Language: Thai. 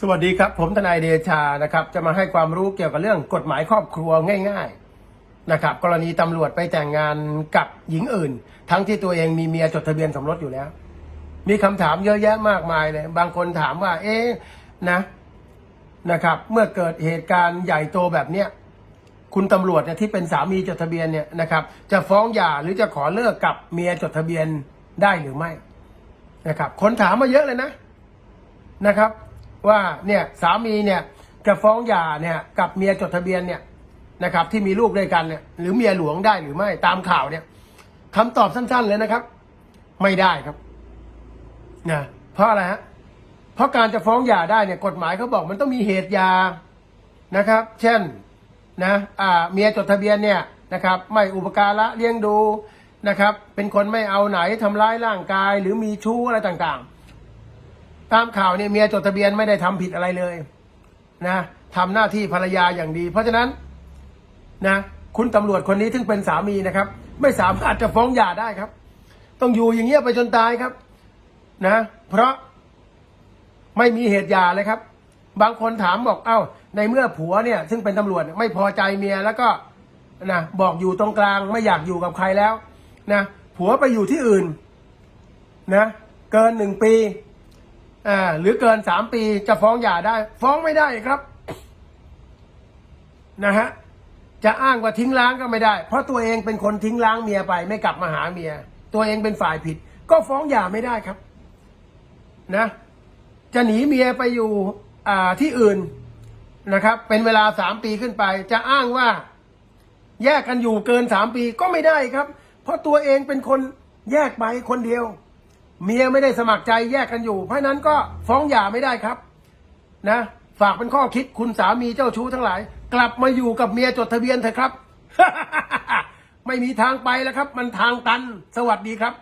สวัสดีครับ ผมทนายเดชานะครับ จะมาให้ความรู้เกี่ยวกับเรื่องกฎหมายครอบครัวง่ายๆนะครับ กรณีตำรวจไปแต่งงานกับหญิงอื่น ทั้งที่ตัวเองมีเมียจดทะเบียนสมรสอยู่แล้ว มีคำถามเยอะแยะมากมายเลย บางคนถามว่า เอ๊ะนะนะครับ เมื่อเกิดเหตุการณ์ใหญ่โตแบบเนี้ยคุณตำรวจเนี่ยที่เป็นสามีจดทะเบียนเนี่ยนะครับ จะฟ้องหย่าหรือจะขอเลิกกับเมียจดทะเบียนได้หรือไม่นะครับ คนถามมาเยอะเลยนะนะครับ ว่าเนี่ยสามีเนี่ยจะฟ้องหย่าเนี่ยกับเมียจดทะเบียนเนี่ยนะครับที่มีลูกด้วยกันเนี่ยหรือเมียหลวงได้หรือไม่ตามข่าวเนี่ยคำตอบสั้น ๆเลยนะครับ ไม่ได้ครับนะเพราะอะไรฮะเพราะการจะฟ้องหย่าได้เนี่ยกฎหมายเขาบอกมันต้องมีเหตุหย่านะครับ เช่นนะอ่าเมียจดทะเบียนเนี่ยนะครับ ไม่อุปการะเลี้ยงดูนะครับ เป็นคนไม่เอาไหนทำร้ายร่างกายหรือมีชู้อะไรต่างๆ ตามข่าวเนี่ยเมียจดทะเบียนไม่ได้ทำผิดอะไรเลยนะทำหน้าที่ภรรยาอย่างดี เพราะฉะนั้นนะคุณตำรวจคนนี้ถึงเป็นสามีนะครับ ไม่สามารถจะฟ้องหย่าได้ครับ ต้องอยู่อย่างเงี้ยไปจนตายครับนะ เพราะไม่มีเหตุหย่าเลยครับ บางคนถามบอกเอ้า ในเมื่อผัวเนี่ย ซึ่งเป็นตำรวจไม่พอใจเมียแล้วก็นะบอกอยู่ตรงกลางไม่อยากอยู่กับใครแล้วนะผัวไปอยู่ที่อื่นนะเกินหนึ่งปี อ่าหรือเกินสามปีจะฟ้องหย่าได้ ฟ้องไม่ได้ครับนะฮะจะอ้างว่าทิ้งล้างก็ไม่ได้ เพราะตัวเองเป็นคนทิ้งล้างเมียไป ไม่กลับมาหาเมีย ตัวเองเป็นฝ่ายผิด ก็ฟ้องหย่าไม่ได้ครับ นะ จะหนีเมียไปอยู่อ่าที่อื่นนะครับ เป็นเวลาสามปีขึ้นไป จะอ้างว่า แยกกันอยู่เกินสามปีก็ไม่ได้ครับ เพราะตัวเองเป็นคนแยกไปคนเดียว เมียไม่ได้สมัครใจแยกกันอยู่ เพราะนั้นก็ฟ้องหย่าไม่ได้ครับ นะ ฝากเป็นข้อคิดคุณสามีเจ้าชู้ทั้งหลาย กลับมาอยู่กับเมียจดทะเบียนเถอะครับ ไม่มีทางไปแล้วครับ มันทางตัน สวัสดีครับ